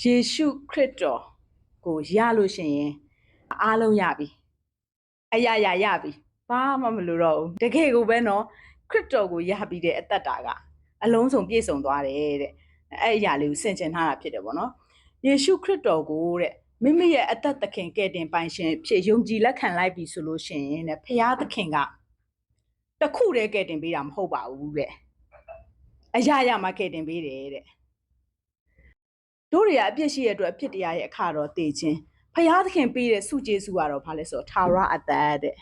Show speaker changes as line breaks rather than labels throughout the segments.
ယေရှုခရစ်တော်ကိုရလို့ရှိရင်အားလုံးရပြီအရာရာရပြီဘာမှမလိုတော့ဘူးတကယ်ကိုပဲနော်ခရစ်တော်ကိုရပြီးတဲ့အသက်တာကအလုံးစုံပြည့်စုံသွားတယ်တဲ့အဲ့အရာလေးကိုဆင်ခြင်ထားတာဖြစ်တယ်ပေါ့နော်ယေရှုခရစ်တော်ကိုတဲ့မိမိရဲ့အသက်သခင်ကဲ့တင်ပိုင်ရှင်ဖြစ်ယုံကြည်လက်ခံလိုက်ပြီဆိုလို့ရှိရင်တဲ့ဖရာသခင်ကတခုတည်းကဲ့တင်ပေးတာမဟုတ်ပါဘူးတဲ့အရာရာမှာကဲ့တင်ပေးတယ်တဲ့ တို့တွေကအပြစ်ရှိရဲ့အတွက်အပြစ်တရားရဲ့အခါတော်တည်ခြင်းဖရာသခင်ပေးတဲ့စုကျေးဇူးကတော့ဘာလဲဆိုတော့ထာဝရအသက်တဲ့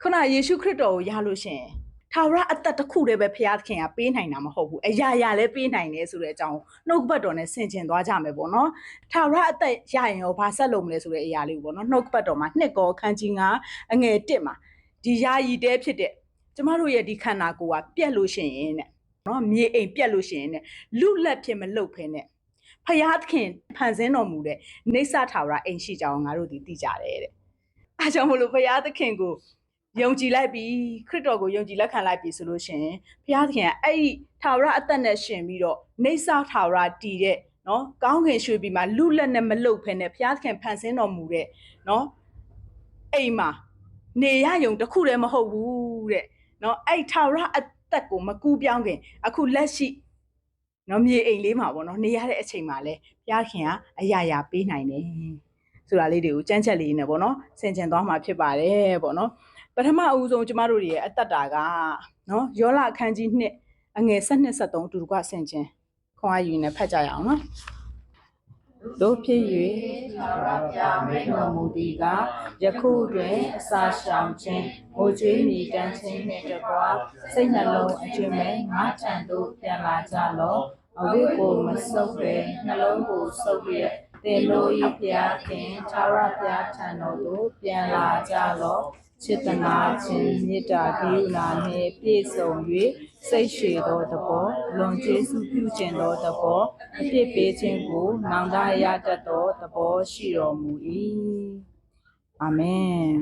ခုနယေရှုခရစ်တော်ကိုရလို့ရှိရင်ထာဝရအသက်တစ်ခုတည်းပဲဖရာသခင်ကပေးနိုင်တာမဟုတ်ဘူးအရာရာလည်းပေးနိုင်တယ်ဆိုတဲ့အကြောင်းနှုတ်ဘတ်တော်နဲ့ဆင်ခြင်သွားကြမယ်ပေါ့နော်ထာဝရအသက်ရရင်ရောဘာဆက်လုပ်မလဲဆိုတဲ့အရာလေးပေါ့နော်နှုတ်ဘတ်တော်မှာနှစ်ကောခန်းကြီး9အငယ်1မှာဒီယာယီတဲဖြစ်တဲ့ကျမတို့ရဲ့ဒီခန္ဓာကိုယ်ကပြက်လို့ရှိရင်တဲ့နော်မြေအိမ်ပြက်လို့ရှိရင်တဲ့လူလက်ဖြစ်မလုတ်ဖ ೇನೆ ဖယားသခင်ဖန်ဆင်းတော်မူတဲ့နေဆာထာဝရအိမ်ရှိကြောင်းငါတို့ဒီသိကြတယ်တဲ့အားကြောင့်မလို့ဖယားသခင်ကိုယုံကြည်လိုက်ပြီခရစ်တော်ကိုယုံကြည်လက်ခံလိုက်ပြီဆိုလို့ရှိရင်ဖယားသခင်ကအဲ့ဒီထာဝရအသက်နဲ့ရှင်ပြီးတော့နေဆာထာဝရတည်တဲ့နော်ကောင်းကင်ရွှေပြည်မှာလူလက်နဲ့မလုတ်ဖ ೇನೆ ဖယားသခင်ဖန်ဆင်းတော်မူတဲ့နော်အိမ်မှာနေရယုံတစ်ခုတည်းမဟုတ်ဘူးတဲ့နော်အဲ့ထာဝရအသက်ကိုမကူးပြောင်းခင်အခုလက်ရှိ နော်မြေအိမ်လေးမှာပေါ့နော်နေရတဲ့အချိန်မှာလဲဘုရားခင်ကအရာရာပေးနိုင်တယ်ဆိုတာလေးတွေကိုကြမ်းချက်လေးနဲ့ပေါ့နော်ဆင်ခြင်သွားမှာဖြစ်ပါတယ်ပေါ့နော်ပထမအဦးဆုံးကျမတို့တွေရဲ့အသက်တာကနော်ယောလအခန်းကြီး2အငယ်7 73တူတူကဆင်ခြင်ခွန်အားယူနေဖတ်ကြရအောင်နော်တို့ဖြစ်၍သာရပြမိန်တော်မူသည်ကယခုတွင်အစာရှောင်ခြင်းငိုကြွေးမိတမ်းခြင်းနှင့်တကွာစိတ်နှလုံးအကျွမ်းမဲ့ငါထံသို့ပြန်လာကြလော့ အဝိကိုမဆုပ်ပဲနှလုံးကိုဆုပ်ရက်တင်လို့ဤဖျားခင်သာရဖျားထံတော်သို့ပြန်လာကြလော့စေတနာခြင်းမေတ္တာကရုဏာနှင့်ပြည့်စုံ၍စိတ်ရှည်သောတဘောလွန်ကျေးဇူးပြုခြင်းသောတဘောအပြစ်ပေးခြင်းကိုနောင်တရတတ်သောတဘောရှိတော်မူ၏အာမင်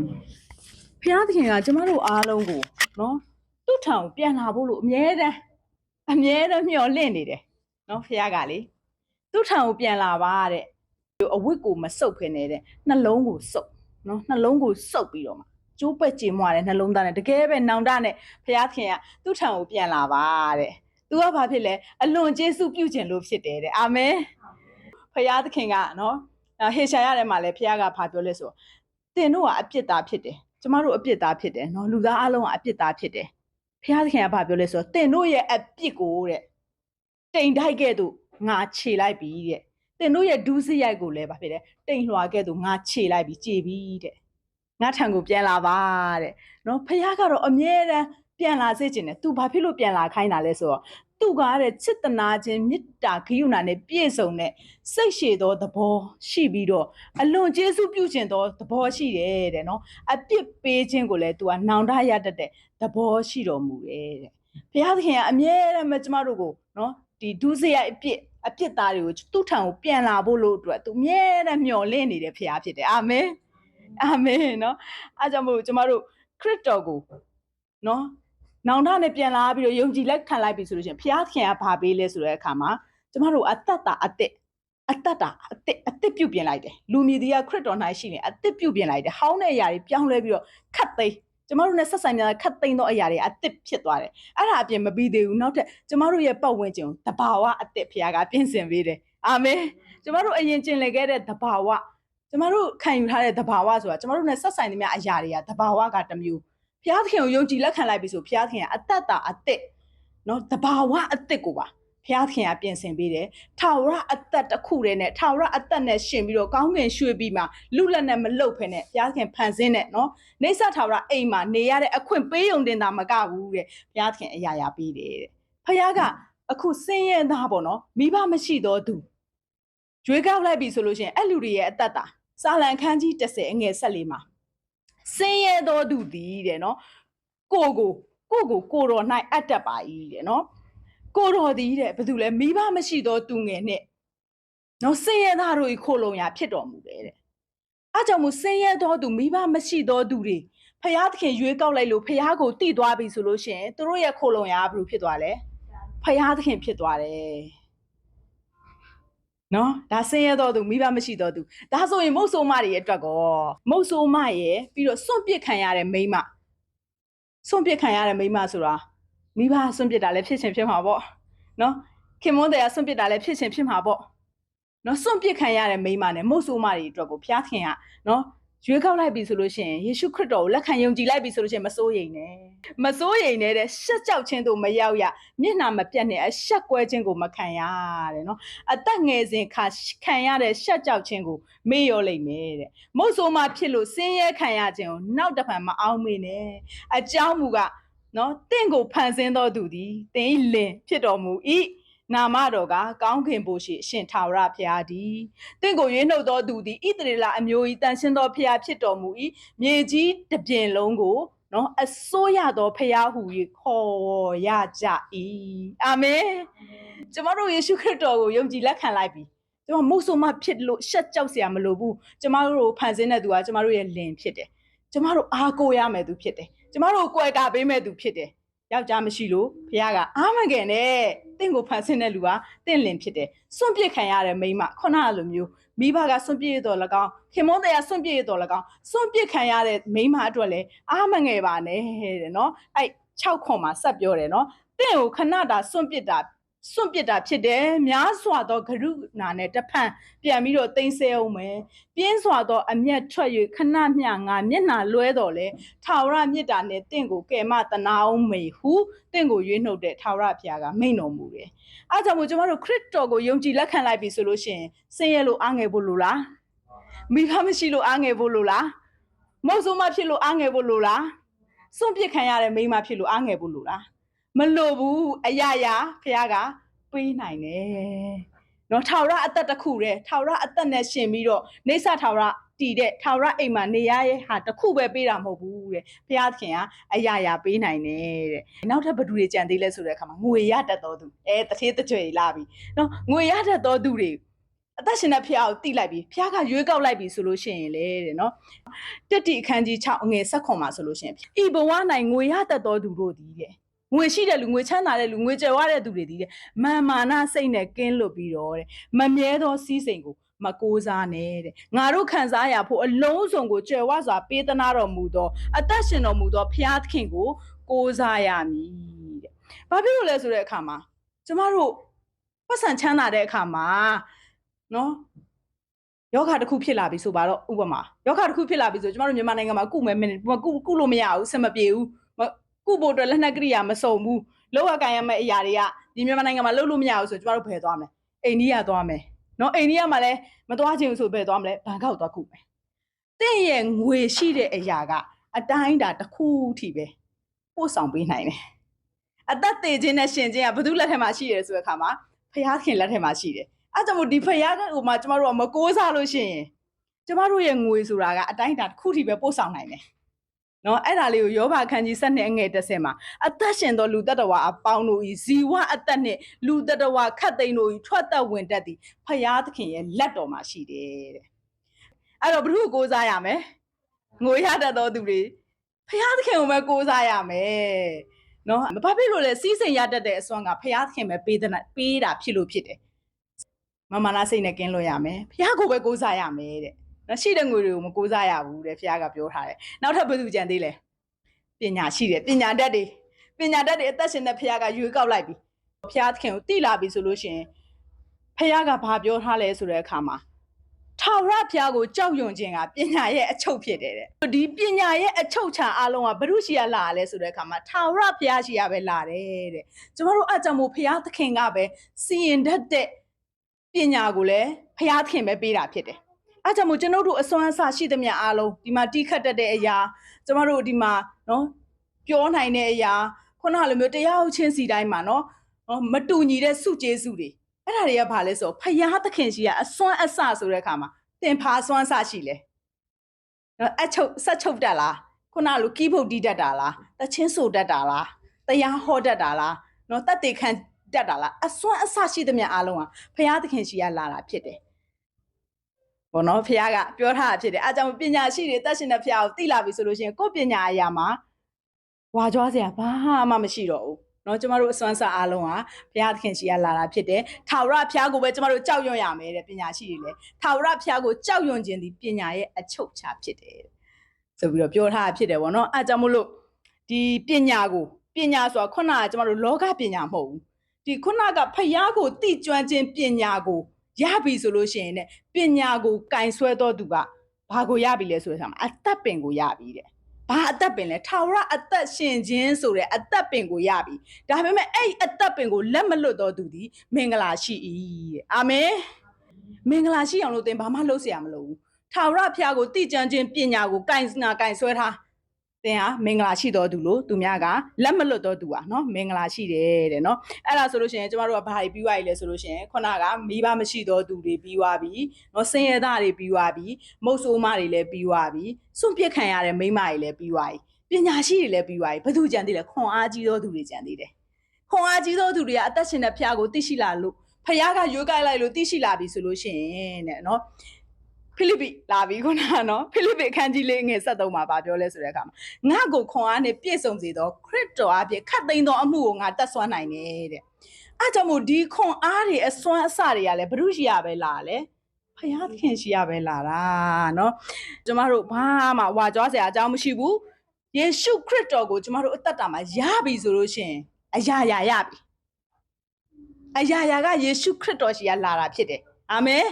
ဖျားသခင်ကကျမတို့အားလုံးကိုနော်သူ့ထံကိုပြန်လာဖို့လို့အမြဲတမ်းအမြဲတမ်းမျှော်လင့်နေတယ် နော်ဖျားကလေသူ့ထံကိုပြန်လာပါတဲ့အဝတ်ကိုမစုပ်ဖ ೇನೆ တဲ့နှလုံးကိုစုပ်နော်နှလုံးကိုစုပ်ပြီးတော့မှကျိုးပက်ကြင်မွားတဲ့နှလုံးသားနဲ့တကယ်ပဲနောင်တနဲ့ဖျားခင်ကသူ့ထံကိုပြန်လာပါတဲ့သူကဘာဖြစ်လဲအလွန်ကျေးဇူးပြုခြင်းလို့ဖြစ်တယ်တဲ့အာမင်ဖျားသခင်ကနော်ဟေရှာယထဲမှာလည်းဖျားကဘာပြောလဲဆိုတင်တို့ကအပြစ်သားဖြစ်တယ်ကျမတို့အပြစ်သားဖြစ်တယ်နော်လူသားအလုံးကအပြစ်သားဖြစ်တယ်ဖျားသခင်ကဘာပြောလဲဆိုတင်တို့ရဲ့အပြစ်ကိုတဲ့ တိမ်ထိုက်ကဲ့သို့ငါခြေလိုက်ပြီတဲ့တင်တို့ရဲ့ဒူးစရိုက်ကိုလည်းဘာဖြစ်လဲတိမ်လွှာကဲ့သို့ငါခြေလိုက်ပြီကြည်ပြီတဲ့ငါထံကိုပြန်လာပါတဲ့နော်ဖခင်ကတော့အမြဲတမ်းပြန်လာစေခြင်းနဲ့ तू ဘာဖြစ်လို့ပြန်လာခိုင်းတာလဲဆိုတော့သူကတဲ့ချစ်တနာခြင်းမေတ္တာဂရုဏာနဲ့ပြည့်စုံတဲ့စိတ်ရှည်သောသဘောရှိပြီးတော့အလွန်ကျေးဇူးပြုခြင်းသောသဘောရှိတယ်တဲ့နော်အပြစ်ပေးခြင်းကိုလည်း तू ကနောင်တရတတ်တဲ့သဘောရှိတော်မူတယ်တဲ့ဘုရားသခင်ကအမြဲတမ်းကျမတို့ကိုနော် ဒီဒုစရိုက်အပြစ်အပြစ်သားတွေကိုသူ့ထံကိုပြန်လာဖို့လို့အတွက်သူအမြဲတမ်းမျှော်လင့်နေတဲ့ဖရားဖြစ်တယ်အာမင်အာမင်နော်အားကြောင့်မို့ကျမတို့ခရစ်တော်ကိုနော်နောင်တနဲ့ပြန်လာပြီးတော့ယုံကြည်လက်ခံလိုက်ပြီဆိုလို့ရှိရင်ဖခင်ကဘာပေးလဲဆိုတဲ့အခါမှာကျမတို့အသက်တာအသက်အသက်တာအသက်အသက်ပြုတ်ပြင်လိုက်တယ်လူမြည်တွေကခရစ်တော်၌ရှိနေအသက်ပြုတ်ပြင်လိုက်တယ်ဟောင်းတဲ့အရာတွေပြောင်းလဲပြီးတော့ခတ်သိမ်း ကျမတို့နဲ့ဆက်ဆိုင်နေတဲ့ခတ်သိမ်းသောအရာတွေအသစ်ဖြစ်သွားတယ်။အဲ့ဒါအပြင်မပြီးသေးဘူး။နောက်ထပ်ကျမတို့ရဲ့ပတ်ဝန်းကျင်တဘာဝအသစ်ဖခင်ကပြင်ဆင်ပေးတယ်။အာမင်။ကျမတို့အရင်ကျင်လည်ခဲ့တဲ့တဘာဝကျမတို့ခံယူထားတဲ့တဘာဝဆိုတာကျမတို့နဲ့ဆက်ဆိုင်နေမြအရာတွေကတဘာဝကတစ်မျိုး။ဖခင်ကိုယုံကြည်လက်ခံလိုက်ပြီဆိုဖခင်ကအသက်တာအသစ်နော်တဘာဝအသစ်ကိုပါ ဖျားခင်ကပြင်ဆင်ပေးတယ်ထာဝရအသက်တစ်ခုတည်းနဲ့ထာဝရအသက်နဲ့ရှင်ပြီးတော့ကောင်းကင်ရွှေပြီးမှလူလက်နဲ့မလုတ်ဖ ೇನೆ ဖျားခင်ဖန်ဆင်းတဲ့နော်နေဆထာဝရအိမ်မှာနေရတဲ့အခွင့်ပေးုံတင်တာမကဘူးတဲ့ဖျားခင်အရာရာပေးတယ်တဲ့ဖျားကအခုစင်းရဲသားပေါ့နော်မိဘမရှိတော့သူကျွေးကောက်လိုက်ပြီဆိုလို့ရှိရင်အဲ့လူတွေရဲ့အသက်တာစာလံခန်းကြီး30အငယ်14မှာစင်းရဲတော်သူသည်တဲ့နော်ကိုကိုကိုကိုကိုတော်၌အပ်တတ်ပါ၏တဲ့နော် ကိုတော်သည်တဲ့ဘာလို့လဲမိဘမရှိတော့သူငယ်နဲ့နော်စင်ရသားတို့ခိုလုံရဖြစ်တော်မူတယ်တဲ့အားကြောင့်မို့စင်ရတော်သူမိဘမရှိတော့သူတွေဖျားသခင်ရွေးကောက်လိုက်လို့ဖျားကိုတည်သွားပြီဆိုလို့ရှိရင်သူတို့ရဲ့ခိုလုံရဘယ်လိုဖြစ်သွားလဲဖျားသခင်ဖြစ်သွားတယ်နော်ဒါဆင်းရဲတော်သူမိဘမရှိတော်သူဒါဆိုရင်မုတ်ဆိုးမတွေရဲ့အတွက်ကောမုတ်ဆိုးမရဲ့ပြီးတော့စွန့်ပစ်ခံရတဲ့မိန်းမစွန့်ပစ်ခံရတဲ့မိန်းမဆိုတာ မိဘစွန့်ပစ်တာလည်းဖြစ်ချင်းဖြစ်မှာပေါ့နော်ခင်မွန်းတဲ့ကစွန့်ပစ်တာလည်းဖြစ်ချင်းဖြစ်မှာပေါ့နော်စွန့်ပစ်ခံရတဲ့မိန်းမနဲ့မုတ်ဆိုးမတွေအတွက်ကိုဖျားခင်ကနော်ရွေးကောက်လိုက်ပြီဆိုလို့ရှိရင်ယေရှုခရစ်တော်ကိုလက်ခံယုံကြည်လိုက်ပြီဆိုလို့ရှိရင်မစိုးရိမ်နဲ့မစိုးရိမ်နဲ့တဲ့ရှက်ကြောက်ခြင်းတို့မရောက်ရမျက်နှာမပြတ်နဲ့အရှက်ကွဲခြင်းကိုမခံရတဲ့နော်အသက်ငယ်စဉ်ခါခံရတဲ့ရှက်ကြောက်ခြင်းကိုမေ့လျော့လိမ့်မယ်တဲ့မုတ်ဆိုးမှဖြစ်လို့ဆင်းရဲခံရခြင်းကိုနောက်တစ်ဖန်မအောင်မေနဲ့အကြောင်းမူက နော်တင့်ကိုဖန်ဆင်းတော်သူသည်တင်းဤလင်ဖြစ်တော်မူ၏နာမတော်ကကောင်းခင်ဘို့ရှိအရှင်ထာဝရဘုရားသည်တင့်ကိုရွေးနှုတ်တော်သူသည်ဣသရေလအမျိုး၏တန်ရှင်းသောဘုရားဖြစ်တော်မူ၏မြေကြီးတစ်ပြင်လုံးကိုနော်အစိုးရသောဘုရားဟူ၍ခေါ်ရကြ၏အာမင်ကျမတို့ယေရှုခရစ်တော်ကိုယုံကြည်လက်ခံလိုက်ပြီကျမမုတ်ဆိုးမဖြစ်လို့ရှက်ကြောက်စရာမလိုဘူးကျမတို့ကိုဖန်ဆင်းတဲ့သူကကျမတို့ရဲ့လင်ဖြစ်တယ်ကျမတို့အားကိုးရမယ်သူဖြစ်တယ် ကျမတို့ကိုကြွယ်ကာပေးမဲ့သူဖြစ်တယ်ယောက်ျားမရှိလို့ဘုရားကအားမငယ်နဲ့တင့်ကိုဖန်ဆင်းတဲ့လူကတင့်လင်ဖြစ်တယ်စွန့်ပစ်ခံရတဲ့မိန်းမခုနကလိုမျိုးမိဘကစွန့်ပစ်ရတော်၎င်းခင်မုန်းတဲ့ကစွန့်ပစ်ရတော်၎င်းစွန့်ပစ်ခံရတဲ့မိန်းမအတွက်လည်းအားမငယ်ပါနဲ့တဲ့နော်အဲ့6ခွန်မှာဆက်ပြောတယ်နော်တင့်ကိုခဏတာစွန့်ပစ်တာ စွန့်ပစ်တာဖြစ်တယ်များစွာသောဂရုဏာနဲ့တဖန်ပြန်ပြီးတော့တိမ့်ဆဲအောင်မယ်ပြင်းစွာသောအမျက်ထွက်၍ခဏမျှငါမျက်နှာလွဲတော်လဲထာဝရမေတ္တာနဲ့တင့်ကိုကယ်မတနာအောင်မေဟုတင့်ကိုရွေးနှုတ်တဲ့ထာဝရဘုရားကမိန့်တော်မူတယ်အားကြောင့်မို့ကျွန်တော်တို့ခရစ်တော်ကိုယုံကြည်လက်ခံလိုက်ပြီဆိုလို့ရှိရင်ဆင်းရဲလို့အားငယ်ဖို့လိုလားမိဘမရှိလို့အားငယ်ဖို့လိုလားမဟုတ်ဆိုးမဖြစ်လို့အားငယ်ဖို့လိုလားစွန့်ပစ်ခံရတဲ့မိန်းမဖြစ်လို့အားငယ်ဖို့လိုလား မလို့ဘူးအရာရာဖះကပေးနိုင်တယ်။နော်ထာဝရအသက်တစ်ခုတည်းထာဝရအသက်နဲ့ရှင်ပြီးတော့နေဆထာဝရတည်တဲ့ထာဝရအိမ်မှာနေရရဲ့ဟာတစ်ခုပဲပေးတာမဟုတ်ဘူးတဲ့။ဘုရားသခင်ကအရာရာပေးနိုင်တယ်တဲ့။နောက်ထပ်ဘယ်သူတွေကြံသေးလဲဆိုတဲ့အခါမှာငွေရတတ်တော်သူအဲတထေးတကြွေလာပြီ။နော်ငွေရတတ်တော်သူတွေအသက်ရှင်တဲ့ဖះကိုတိလိုက်ပြီဖះကရွေးကောက်လိုက်ပြီဆိုလို့ရှိရင်လေတဲ့နော်တက်တိအခန်းကြီး6အငယ်7ခွန်မှာဆိုလို့ရှိရင်ဤဘဝ၌ငွေရတတ်တော်သူတို့သည်တဲ့ ငွေရှိတဲ့လူငွေချမ်းသာတဲ့လူငွေကြွယ်ဝတဲ့သူတွေဒီတဲ့မာမာနစိတ်နဲ့ကင်းလွတ်ပြီးတော့တဲ့မမြဲသောစီးစိမ်ကိုမကိုးစားနဲ့တဲ့ငါတို့ခံစားရဖို့အလုံးစုံကိုကြွယ်ဝစွာပေးသနာတော်မူသောအသက်ရှင်တော်မူသောဖျားသခင်ကိုကိုးစားရမည်တဲ့ဘာဖြစ်လို့လဲဆိုတဲ့အခါမှာကျမတို့ပတ်စံချမ်းသာတဲ့အခါမှာနော်ယောဂတစ်ခုဖြစ်လာပြီဆိုပါတော့ဥပမာယောဂတစ်ခုဖြစ်လာပြီဆိုကျမတို့မြန်မာနိုင်ငံမှာကုမယ်မကုကုလို့မရဘူးဆက်မပြေဘူး ကုဖို့အတွက်လက်နက်ကရိယာမစုံဘူးလောက်ရကန်ရမယ့်အရာတွေကဒီမြန်မာနိုင်ငံမှာလုပ်လို့မရဘူးဆိုတော့ကျမတို့ဖယ်သွားမယ်အိန္ဒိယသွားမယ်နော်အိန္ဒိယမှာလည်းမသွားချင်ဘူးဆိုဖယ်သွားမလဲဘန်ကောက်သွားကုမယ်တင့်ရဲ့ငွေရှိတဲ့အရာကအတိုင်းတာတစ်ခုထိပဲပို့ဆောင်ပေးနိုင်တယ်အသက်သေးခြင်းနဲ့ရှင်ခြင်းကဘယ်သူလက်ထက်မှာရှိတယ်ဆိုတဲ့အခါမှာဖယားခင်လက်ထက်မှာရှိတယ်အဲကြောင့်မို့ဒီဖယားကဟိုမှာကျမတို့ကမကိုးစားလို့ရှိရင်ကျမတို့ရဲ့ငွေဆိုတာကအတိုင်းတာတစ်ခုထိပဲပို့ဆောင်နိုင်တယ် နော်အဲ့ဒါလေးကိုယောဘခန်းကြီး7အငယ်30မှာအသက်ရှင်သောလူတတဝါအပေါင်းတို့ဤဇီဝအသက်နှင့်လူတတဝါခတ်သိမ်းတို့ဤထွက်သက်ဝင်တတ်သည်ဖယားသခင်ရဲ့လက်တော်မှာရှိတယ်တဲ့အဲ့တော့ဘုရုကိုးစားရမယ်ငိုရတတ်သောသူတွေဖယားသခင်ကိုပဲကိုးစားရမယ်နော်ဘာဖြစ်လို့လဲစီးစိမ်ရတတ်တဲ့အစွမ်းကဖယားသခင်ပဲပေးတဲ့ပေးတာဖြစ်လို့ဖြစ်တယ်မမနာစိတ်နဲ့ကင်းလို့ရမယ်ဖယားကိုပဲကိုးစားရမယ်တဲ့ နော်ရှိတဲ့ငွေတွေကိုမကိုးစားရဘူးတဲ့ဖခင်ကပြောထားတယ်နောက်ထပ်ဘယ်သူကြံသေးလဲပညာရှိတယ်ပညာတတ်တွေပညာတတ်တွေအသက်ရှင်တဲ့ဖခင်ကရွေးကောက်လိုက်ပြီဖခင်သခင်ကိုတိလာပြီဆိုလို့ရှိရင်ဖခင်ကဘာပြောထားလဲဆိုတဲ့အခါမှာထာဝရဘုရားကိုကြောက်ရွံ့ခြင်းကပညာရဲ့အချုပ်ဖြစ်တယ်တဲ့ဒီပညာရဲ့အချုပ်ချာအလုံးကဘုရုရှိရလာလဲဆိုတဲ့အခါမှာထာဝရဘုရားရှိရပဲလာတယ်တဲ့ကျမတို့အကြောင့်မို့ဘုရားသခင်ကပဲစီရင်တတ်တဲ့ပညာကိုလည်းဘုရားသခင်ပဲပေးတာဖြစ်တယ် အားကြောင့်မို့ကျွန်တော်တို့အစွမ်းအစရှိသမျှအားလုံးဒီမှာတီးခတ်တတ်တဲ့အရာကျမတို့ဒီမှာနော်ပြောနိုင်တဲ့အရာခုနကလိုမျိုးတရားဟုတ်ချင်းစီတိုင်းမှာနော်နော်မတူညီတဲ့စုကျေးစုတွေအဲ့ဒါတွေကဘာလဲဆိုတော့ဖယားသခင်ရှိကအစွမ်းအစဆိုတဲ့အခါမှာသင်ဖာစွမ်းအစရှိလဲနော်အချုပ်ဆက်ချုပ်တတ်လားခုနကလိုကီးဖုတ်တီးတတ်တာလားတချင်းဆိုတတ်တာလားတရားဟောတတ်တာလားနော်တတ်တေခံတတ်တာလားအစွမ်းအစရှိသမျှအားလုံးကဖယားသခင်ရှိကလာတာဖြစ်တယ် ဘောနော်ဖះကပြောထားတာဖြစ်တယ်အဲကြောင့်ပညာရှိတွေတက်ရှင်တဲ့ဖះကိုသိလာပြီဆိုလို့ရှိရင်ကိုယ့်ပညာအရာမှာဝါကြွားစရာဘာမှမရှိတော့ဘူး เนาะကျမတို့အစွမ်းစားအားလုံးဟာဘုရားသခင်ရှိရလာတာဖြစ်တယ်ထာဝရဘုရားကိုပဲကျမတို့ကြောက်ရွံ့ရမယ်တဲ့ပညာရှိတွေလည်းထာဝရဘုရားကိုကြောက်ရွံ့ခြင်းဒီပညာရဲ့အချုပ်ချာဖြစ်တယ်ဆိုပြီးတော့ပြောထားတာဖြစ်တယ်ဗောနော်အဲကြောင့်မို့လို့ဒီပညာကိုပညာဆိုတာခုနကကျမတို့လောကပညာမဟုတ်ဘူးဒီခုနကဖယားကိုတိကျွမ်းခြင်းပညာကို ရပြီဆိုလို့ရှိရင်ねပညာကိုကင်ဆွဲတော်သူကဘာကိုရပြီလဲဆိုတဲ့ဆာမှာအသက်ပင်ကိုရပြီတဲ့ ဘာအသက်ပင်လဲထာဝရအသက်ရှင်ခြင်းဆိုတဲ့အသက်ပင်ကိုရပြီဒါပေမဲ့အဲ့အသက်ပင်ကိုလက်မလွတ်တော်သူသည်မင်္ဂလာရှိ၏တဲ့အာမင်မင်္ဂလာရှိအောင်လို့သင်ဘာမှလုပ်เสียရမလို့ဘူးထာဝရဘုရားကိုတည်ကြံခြင်းပညာကိုကင်စနာကင်ဆွဲထား သင်ဟာမင်္ဂလာရှိတော်သူလို့သူများကလက်မလွတ်တော်သူပါနော်မင်္ဂလာရှိတယ်တဲ့နော်အဲ့ဒါဆိုလို့ရှိရင်ကျမတို့ကဘာတွေပြီးွားရည်လဲဆိုလို့ရှိရင်ခုနကမိဘမရှိတော်သူတွေပြီးွားပြီနော်ဆင်းရဲသားတွေပြီးွားပြီမုတ်ဆိုးမတွေလည်းပြီးွားပြီစွန့်ပစ်ခံရတဲ့မိမတွေလည်းပြီးွားပြီပညာရှိတွေလည်းပြီးွားပြီဘသူကြံသေးလဲခွန်အားကြီးတော်သူတွေကြံသေးတယ်ခွန်အားကြီးတော်သူတွေကအသက်ရှင်တဲ့ဖျားကိုသိရှိလာလို့ဖျားကရွေးကြိုက်လိုက်လို့သိရှိလာပြီဆိုလို့ရှိရင်တဲ့နော် ဖိလိပ္ပိလာပြီခုနကနော်ဖိလိပ္ပိအခန်းကြီးလေးငယ်73မှာဗာပြောလဲဆိုတဲ့အခါမှာငါ့ကိုခွန်အားနဲ့ပြည့်စုံစေသောခရစ်တော်အပြည့်ခတ်သိမ်းသောအမှုကိုငါတတ်ဆွမ်းနိုင်တယ်တဲ့အားကြောင့်မို့ဒီခွန်အားတွေအစွမ်းအစတွေကလည်းဘုရုရှိရပဲလာလေဖခင်သခင်ရှိရပဲလာတာနော်ကျမတို့ဘာမှဝါကြွားစရာအကြောင်းမရှိဘူးယေရှုခရစ်တော်ကိုကျမတို့အသက်တာမှာရပြီဆိုလို့ရှိရင်အရာရာရပြီအရာရာကယေရှုခရစ်တော်ရှိရလာတာဖြစ်တယ်အာမင်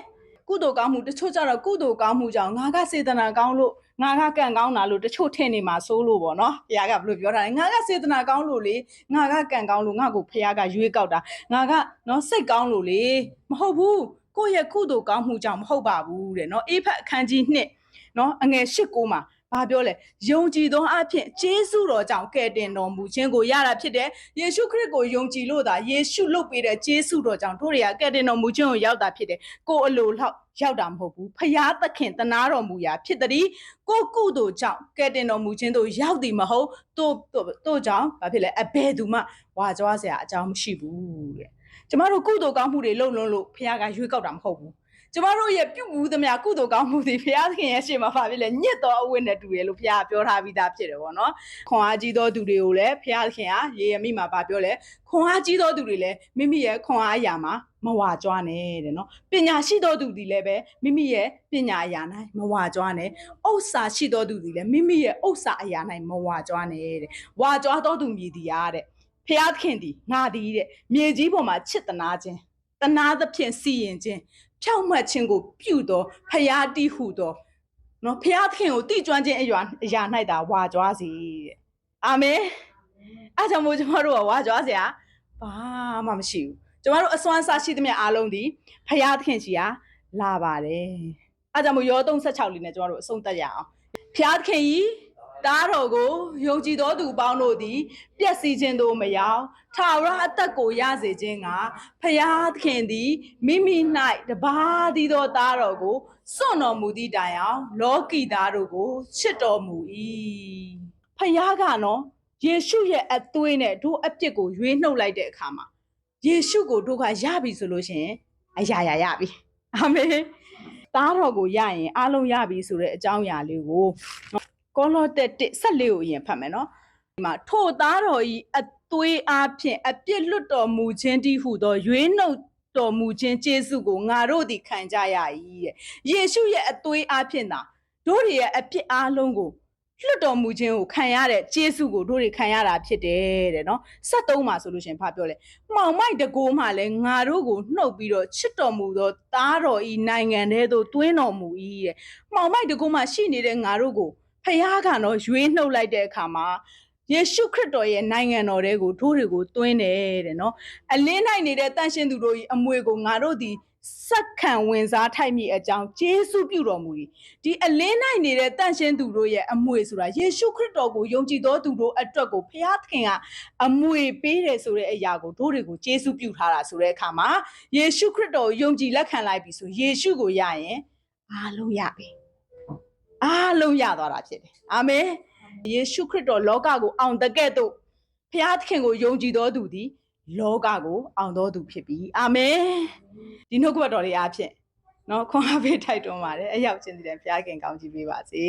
ကုသိုလ်ကောင်းမှုတချို့ကျတော့ကုသိုလ်ကောင်းမှုကြောင့်ငါကစေတနာကောင်းလို့ငါကကံကောင်းတာလို့တချို့ထင်နေမှာစိုးလို့ပေါ့နော်ဘုရားကဘယ်လိုပြောတာလဲငါကစေတနာကောင်းလို့လေငါကကံကောင်းလို့ငါကိုဘုရားကရွေးကောက်တာငါကနော်စိတ်ကောင်းလို့လေမဟုတ်ဘူးကိုယ့်ရဲ့ကုသိုလ်ကောင်းမှုကြောင့်မဟုတ်ပါဘူးတဲ့နော်အေဖက်အခန်းကြီး2နော်အငယ်၈ကိုမှာ ဘာပြောလဲယုံကြည်သောအဖြစ်ဂျေစုတော်ကြောင့်ကယ်တင်တော်မူခြင်းကိုရတာဖြစ်တယ်ယေရှုခရစ်ကိုယုံကြည်လို့သာယေရှုလုပ်ပေးတဲ့ဂျေစုတော်ကြောင့်တို့တွေကကယ်တင်တော်မူခြင်းကိုရောက်တာဖြစ်တယ်ကိုအလိုလောက်ရောက်တာမဟုတ်ဘူးဖရာသခင်တနာတော်မူရာဖြစ်သည်ကိုကုသိုလ်ကြောင့်ကယ်တင်တော်မူခြင်းတို့ရောက်သည်မဟုတ်တို့တို့ကြောင့်ဘာဖြစ်လဲအဘယ်သူမှဝါကြွားစရာအကြောင်းမရှိဘူးတဲ့ကျမတို့ကုသိုလ်ကောင်းမှုတွေလုပ်လွန်းလို့ဖရာကရွေးကောက်တာမဟုတ်ဘူး ကျမတို့ရဲ့ပြုမှုသမျှကုသိုလ်ကောင်းမှုတွေဘုရားသခင်ရဲ့ရှေ့မှာပါပြီလေညစ်တော်အဝတ်နဲ့တူရလို့ဘုရားကပြောထားပြီးသားဖြစ်တယ်ဗောနော်ခွန်အားကြီးသောသူတွေကိုလည်းဘုရားသခင်ကရေရမိမှာပါပြောလဲခွန်အားကြီးသောသူတွေလည်းမိမိရဲ့ခွန်အားအရာမှာမဝါကြွားနဲ့တဲ့နော်ပညာရှိသောသူတွေလည်းပဲမိမိရဲ့ပညာအရာ၌မဝါကြွားနဲ့ဥစ္စာရှိသောသူတွေလည်းမိမိရဲ့ဥစ္စာအရာ၌မဝါကြွားနဲ့တဲ့ဝါကြွားသောသူမြည်သည်အားတဲ့ဘုရားသခင်သည်ငါသည်တဲ့မြေကြီးပေါ်မှာချစ်တနာခြင်းတနာသဖြင့်စီရင်ခြင်း ဖြောင့်မတ်ခြင်းကိုပြုတော်ဖရာတိဟုတော်နော်ဖရာသခင်ကိုတိကျွမ်းခြင်းအရာအရာ၌သာဝါကြွားစီတဲ့အာမင်အားကြောင့်မို့ကျွန်တော်တို့ကဝါကြွားစရာဘာမှမရှိဘူးကျွန်တော်တို့အစွမ်းစားရှိသမျှအားလုံးဒီဖရာသခင်ရှိရာလာပါတယ်အားကြောင့်မို့ယော36လေးနဲ့ကျွန်တော်တို့အဆုံးသတ်ရအောင်ဖရာသခင်ကြီး တားတော်ကိုယုံကြည်သောသူပေါင်းတို့သည်ပျက်စီးခြင်းတို့မရောက်ထာဝရအသက်ကိုရစေခြင်းကဖရာသခင်သည်မိမိ၌တပါးသီးသောသားတော်ကိုစွန့်တော်မူသည့်တိုင်အောင်လောကီသားတို့ကိုချစ်တော်မူ၏ဖရာကနော်ယေရှုရဲ့အသွေးနဲ့တို့အပြစ်ကိုရွေးနှုတ်လိုက်တဲ့အခါမှာယေရှုကိုတို့ကရပြီဆိုလို့ရှိရင်အရာရာရပြီအာမင်သားတော်ကိုရရင်အလုံးရပြီဆိုတဲ့အကြောင်းအရာလေးကို ကောလောတက်တစ်ဆက်လေးကိုအရင်ဖတ်မယ်နော်ဒီမှာထို့သားတော်ဤအသွေးအားဖြင့်အပြစ်လွတ်တော်မူခြင်းတည်းဟုသောရွေးနှုတ်တော်မူခြင်းကျေးဇူးကိုငါတို့သည်ခံကြရ၏တဲ့ယေရှုရဲ့အသွေးအားဖြင့်သာတို့တွေရဲ့အပြစ်အားလုံးကိုလွတ်တော်မူခြင်းကိုခံရတဲ့ကျေးဇူးကိုတို့တွေခံရတာဖြစ်တယ်တဲ့နော်73မှာဆိုလို့ရှရင်ဖာပြောလဲမှောင်မိုက်တကိုးမှလည်းငါတို့ကိုနှုတ်ပြီးတော့ချစ်တော်မူသောသားတော်ဤနိုင်ငံထဲသို့တွင်းတော်မူ၏တဲ့မှောင်မိုက်တကိုးမှရှိနေတဲ့ငါတို့ကို ဖခင်ကတော့ရွေးနှုတ်လိုက်တဲ့အခါမှာယေရှုခရစ်တော်ရဲ့နိုင်ငံတော်တွေကိုတို့တွေကိုတွင်းတယ်တဲ့နော်အလင်းနိုင်နေတဲ့တန်ရှင်သူတို့၏အမွေကိုငါတို့ဒီစက္ခံဝင်စားထိုက်မိအကြောင်းယေရှုပြုတော်မူ၏ဒီအလင်းနိုင်နေတဲ့တန်ရှင်သူတို့ရဲ့အမွေဆိုတာယေရှုခရစ်တော်ကိုယုံကြည်သောသူတို့အတွက်ကိုဖခင်သခင်ကအမွေပေးတယ်ဆိုတဲ့အရာကိုတို့တွေကိုယေရှုပြုထားတာဆိုတဲ့အခါမှာယေရှုခရစ်တော်ကိုယုံကြည်လက်ခံလိုက်ပြီဆိုယေရှုကိုရရင်အားလုံးရပြီ အားလုံးရသွားတာဖြစ်တယ်အာမင်ယေရှုခရစ်တော်လောကကိုအောင်တကဲ့သို့ဖျားသခင်ကိုယုံကြည်တော်သူသည်လောကကိုအောင်တော်သူဖြစ်ပြီအာမင်ဒီနှုတ်ကပတ်တော်လေးအားဖြင့်နော်ခွန်အားပေးတိုက်တွန်းပါတယ်အရောက်ချင်းတည်းဖျားခင်ကောင်းချီးပေးပါစေ